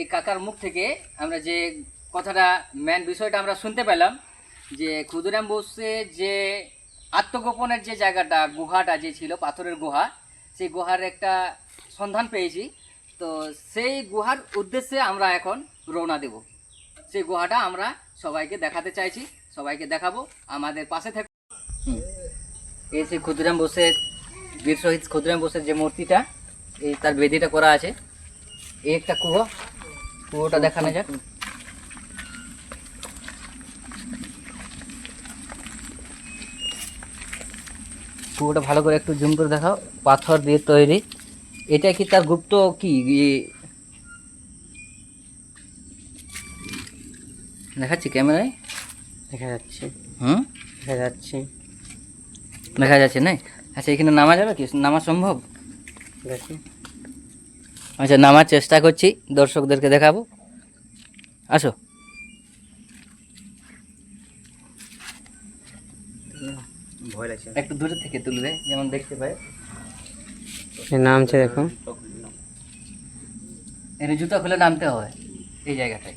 এই কাকার মুখ থেকে আমরা যে কথাটা মেন বিষয়টা আমরা শুনতে পেলাম, যে ক্ষুদিরাম বোসের যে আত্মগোপনের যে জায়গাটা, গুহাটা যে ছিল, পাথরের গুহা, সেই গুহার একটা সন্ধান পেয়েছি। তো সেই গুহার উদ্দেশ্যে আমরা এখন রওনা দেব। সেই গুহাটা আমরা সবাইকে দেখাতে চাইছি, সবাইকে দেখাবো। আমাদের পাশে থেকে এই সেই ক্ষুদিরাম বোসের বীর শহীদ ক্ষুদিরাম বোসের যে মূর্তিটা, এই তার বেদিটা করা আছে। এই একটা কুয়ো কুয়োটা দেখানো যাক। পুরোটা ভালো করে একটু জুম করে দেখাও পাথর দিয়ে তৈরি। এটা কি তার গুপ্ত কি? দেখাচ্ছি ক্যামেরায়? দেখা যাচ্ছে। হুম? দেখা যাচ্ছে। দেখা যাচ্ছে না আচ্ছা এখানে নামা যাবে কি? নামা সম্ভব? দেখি। আচ্ছা নামার চেষ্টা করছি দর্শকদেরকে দেখাবো। আসো। ভয় লাগছে। একটু দূরে থেকে তুলবে যেমন দেখতে পাই নামছে দেখো। এর জুতো খুলে নামতে হবে এই জায়গাটায়।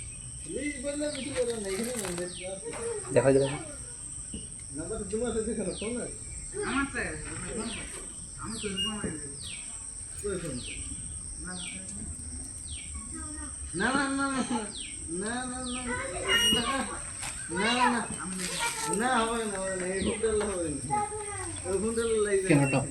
দেখা যাবে। না না না না না না না না না না হবে না হবে না এই হবে না ওই টপ?